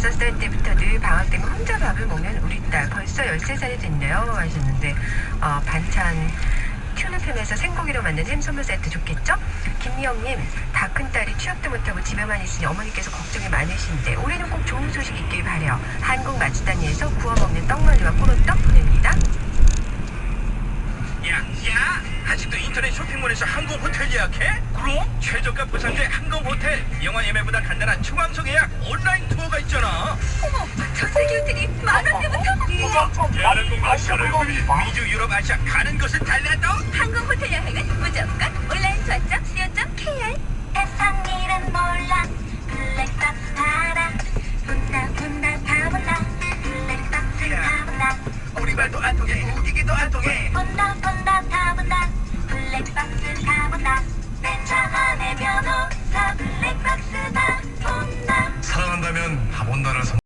다섯 살 때부터 늘 방학 때면 혼자 밥을 먹는 우리 딸 벌써 13살이 됐네요 하셨는데 어, 반찬 튜는팸에서 생고기로 만든 햄 선물 세트 좋겠죠? 김미영님 다 큰 딸이 취업도 못하고 집에만 있으니 어머니께서 걱정이 많으신데 올해는 꼭 좋은 소식 있길 바래요 한국 마치단위에서 구워 먹는 떡말리와 꼬로떡 보냅니다 야, 야! 아직도 인터넷 쇼핑몰에서 항공 호텔 예약해? 그럼? 최저가 보상제 항공 호텔. 영화 예매보다 간단한 초강 미주 유럽 아시아 가는 곳을 달려도? 한국 호텔 여행은 무조건 온라인 좌점 co.kr 세상 일은 몰라. 블랙박스 알아 본다 본다 다 본다 블랙박스 다 본다 우리 말도 안 통해 웃기기도 안 통해. 본다 본다 다 본다 블랙박스 다 본다 내차 안에 변호사 블랙박스 다 본다. 사랑한다면 다 본다를 선